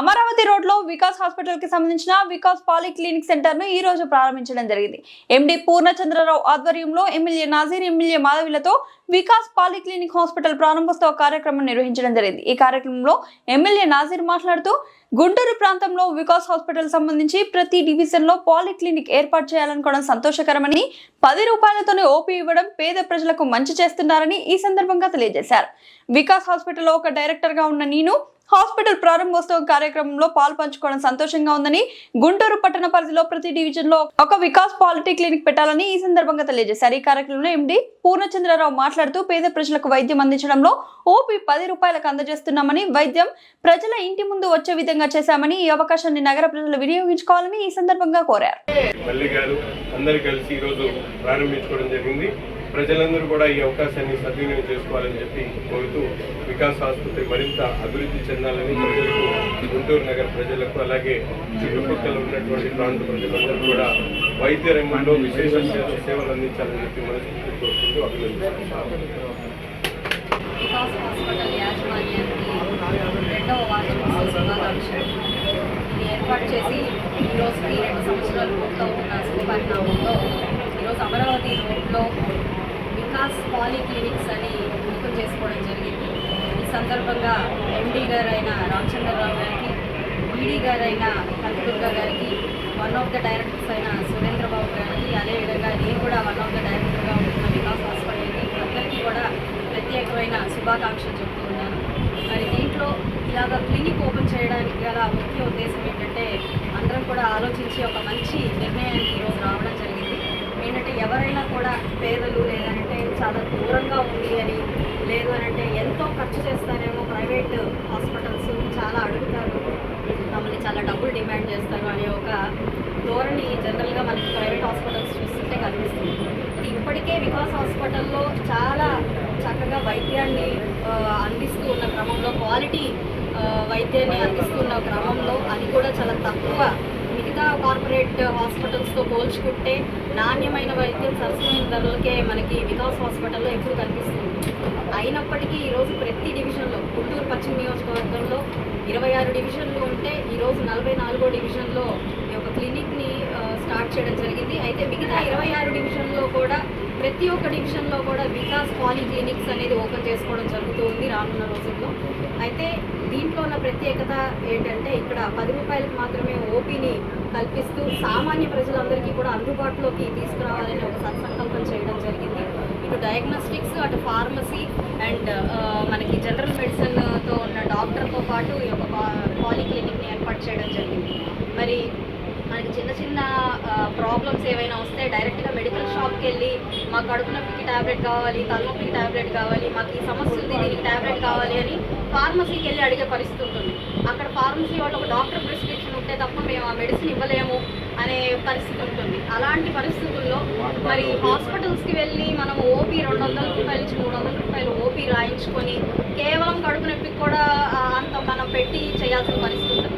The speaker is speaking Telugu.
అమరావతి రోడ్లో వికాస్ హాస్పిటల్కి సంబంధించిన వికాస్ పాలిక్లినిక్ సెంటర్ను ఈ రోజు ప్రారంభించడం జరిగింది. ఎండి పూర్ణచంద్రరావు ఆధ్వర్యంలో ఎమ్మెల్యే నాజీర్ ఎమ్మెల్యే మాధవిలతో వికాస్ పాలిక్లినిక్ హాస్పిటల్ ప్రారంభోత్సవ కార్యక్రమం నిర్వహించడం జరిగింది. ఈ కార్యక్రమంలో ఎమ్మెల్యే నాజీర్ మాట్లాడుతూ గుంటూరు ప్రాంతంలో వికాస్ హాస్పిటల్ సంబంధించి ప్రతి డివిజన్లో ఏర్పాటు చేయాలనుకోవడం సంతోషకరమని పది రూపాయలతోనే ఓపీ ఇవ్వడం పేద ప్రజలకు మంచి చేస్తున్నారని ఈ సందర్భంగా తెలియజేశారు. వికాస్ హాస్పిటల్లో ఒక డైరెక్టర్గా ఉన్న నేను హాస్పిటల్ ప్రారంభోత్సవం కార్యక్రమంలో పాలు పంచుకోవడం సంతోషంగా ఉందని గుంటూరు పట్టణ పరిధిలో ప్రతి డివిజన్లో ఒక వికాస్ పాలిటీ క్లినిక్ పెట్టాలని ఈ సందర్భంగా తెలియజేశారు. ఈ కార్యక్రమంలో ఎండి పూర్ణచంద్రరావు మాట్లాడుతూ పేద ప్రజలకు వైద్యం అందించడంలో ఓపీ పది రూపాయలకు అందజేస్తున్నామని వైద్యం ప్రజల ఇంటి ముందు వచ్చే విధంగా చేశామని ఈ అవకాశాన్ని నగర ప్రజలు వినియోగించుకోవాలని ఈ సందర్భంగా కోరారు. మల్లి గారు అందరు కలిసి ఈరోజు ప్రారంభించుకోవడం జరిగింది. ప్రజలందరూ కూడా ఈ అవకాశాన్ని సద్వినియోగం చేసుకోవాలని చెప్పి కోరుతూ వికాస్ ఆసుపత్రి మరింత అభివృద్ధి చెందాలని ప్రజలకు గుంటూరు నగర ప్రజలకు అలాగే చుట్టుపక్కల ఉన్నటువంటి ప్రాంత ప్రజలందరూ కూడా వైద్య రంగంలో విశేష సేవలు అందించాలని చెప్పి మనస్ఫూర్తి కోరుకుంటూ అభినందిస్తున్నాను. ఏర్పాటు చేసి ఈ రెండు సంవత్సరాలు పూర్తవుతున్న శుభపరిణామంలో ఈరోజు అమరావతి రోడ్లో మాస్ పాలీ క్లినిక్స్ అని ఓపెన్ చేసుకోవడం జరిగింది. ఈ సందర్భంగా ఎండీ గారైన రామచంద్రరావు గారికి ఈడీ గారైన కనకదుర్గా గారికి వన్ ఆఫ్ ద డైరెక్టర్స్ అయిన సురేంద్రబాబు గారికి అదేవిధంగా నేను కూడా వన్ ఆఫ్ ద డైరెక్టర్గా ఉంటున్న వికాస్ హాస్పిటల్కి అందరికీ కూడా ప్రత్యేకమైన శుభాకాంక్షలు చెప్తూ ఉన్నాను. మరి దీంట్లో ఇలాగ క్లినిక్ ఓపెన్ చేయడానికి గల ముఖ్య ఉద్దేశం ఏంటంటే అందరం కూడా ఆలోచించి ఒక మంచి నిర్ణయానికి ఈరోజు రావడం జరిగింది. ఏంటంటే ఎవరైనా కూడా పేదలు లేదంటే చాలా దూరంగా ఉంది అని లేదు అని అంటే ఎంతో ఖర్చు చేస్తారేమో ప్రైవేట్ హాస్పిటల్స్ చాలా అడుగుతారు. మమ్మల్ని చాలా డబ్బులు డిమాండ్ చేస్తారు అనే ఒక ధోరణి జనరల్గా మనకి ప్రైవేట్ హాస్పిటల్స్ చూస్తుంటే కనిపిస్తుంది. ఇప్పటికే వికాస్ హాస్పిటల్లో చాలా చక్కగా వైద్యాన్ని అందిస్తూ ఉన్న క్రమంలో క్వాలిటీ వైద్యాన్ని అందిస్తున్న క్రమంలో అది కూడా చాలా తక్కువ మిగతా కార్పొరేట్ హాస్పిటల్స్తో పోల్చుకుంటే నాణ్యమైన వైద్యం సరసమైన ధరలకే మనకి వికాస్ హాస్పిటల్లో ఎప్పుడు కనిపిస్తుంది. అయినప్పటికీ ఈరోజు ప్రతి డివిజన్లో గుంటూరు పశ్చిమ నియోజకవర్గంలో ఇరవై ఆరు డివిజన్లు ఉంటే ఈరోజు నలభై నాలుగో డివిజన్లో ఈ యొక్క క్లినిక్ స్టార్ట్ చేయడం జరిగింది. అయితే మిగతా ఇరవై ఆరు డివిజన్లో కూడా ప్రతి ఒక్క డివిజన్లో కూడా వికాస్ పాలిక్లినిక్స్ అనేది ఓపెన్ చేసుకోవడం జరుగుతూ ఉంది రానున్న రోజుల్లో. అయితే దీంట్లో ఉన్న ప్రత్యేకత ఏంటంటే ఇక్కడ పది రూపాయలకు మాత్రమే ఓపీని కల్పిస్తూ సామాన్య ప్రజలందరికీ కూడా అందుబాటులోకి తీసుకురావాలని ఒక సత్సంకల్పం చేయడం జరిగింది. ఇటు డయాగ్నోస్టిక్స్ అటు ఫార్మసీ అండ్ uh, మనకి జనరల్ మెడిసిన్తో ఉన్న డాక్టర్తో పాటు ఈ యొక్క పాలీ క్లినిక్ని ఏర్పాటు చేయడం జరిగింది మరి మనకి చిన్న చిన్న ప్రాబ్లమ్స్ ఏవైనా వస్తే డైరెక్ట్గా మెడికల్ షాప్కి వెళ్ళి మాకు కడుపు నొప్పికి ట్యాబ్లెట్ కావాలి తలనొప్పికి ట్యాబ్లెట్ కావాలి మాకు ఈ సమస్య ఉంది దీనికి ట్యాబ్లెట్ కావాలి అని ఫార్మసీకి వెళ్ళి అడిగే పరిస్థితి ఉంటుంది. అక్కడ ఫార్మసీ వాళ్ళు ఒక డాక్టర్ ప్రిస్క్రిప్షన్ ఉంటే తప్ప మేము ఆ మెడిసిన్ ఇవ్వలేము అనే పరిస్థితి ఉంటుంది. అలాంటి పరిస్థితుల్లో మరి హాస్పిటల్స్కి వెళ్ళి మనం ఓపీ రెండు వందల రూపాయల నుంచి మూడు వందల రూపాయలు ఓపీ రాయించుకొని కేవలం కడుపు నొప్పికి కూడా అంత మనం పెట్టి చేయాల్సిన పరిస్థితి ఉంటుంది.